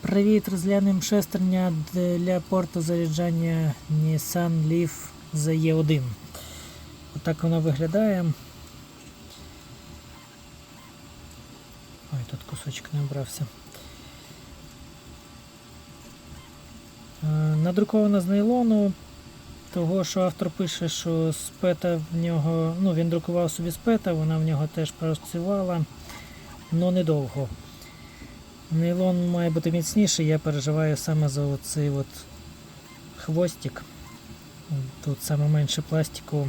Привіт, розглянемо шестерня для порту заряджання Nissan Leaf ZE1. Отак воно виглядає. Ой, тут кусочок не обрався. Е, Надруковано з нейлону, того що автор пише, що спета в нього, ну він друкував собі спета, вона в нього теж працювала, але недовго. Нейлон має бути міцніший, я переживаю саме за оцей от хвостик. Тут саме менше пластику.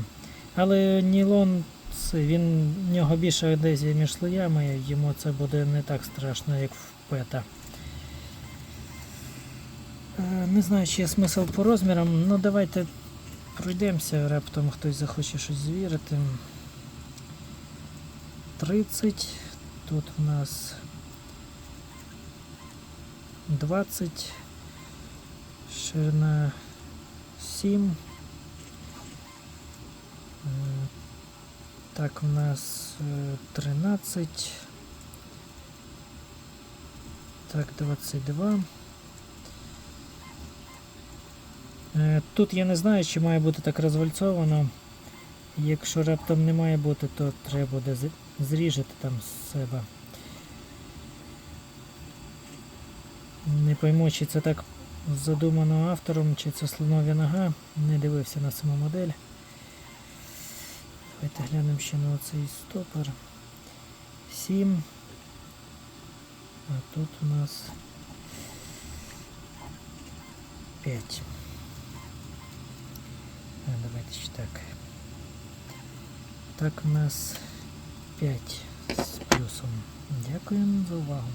Але нейлон, він в нього більше адезія між слоями, йому це буде не так страшно, як в пета. Е, Не знаю, чи є смисл по розмірам, ну давайте пройдемося, раптом хтось захоче щось звірити. 30, тут в нас 20, ширина 7. Е, Так, у нас е, 13. Так, 22. Е, Тут я не знаю, чи має бути так розвальцовано. Якщо раптом не має бути, то треба буде з- зріжете там з себе. Не пойму, чи це так задумано автором, чи це слонов'я нога. Не дивився на саму модель. Давайте глянемо ще на оцей стопор. 7. А тут у нас 5. А, давайте ще так. Так у нас 5 з плюсом. Дякуємо за увагу.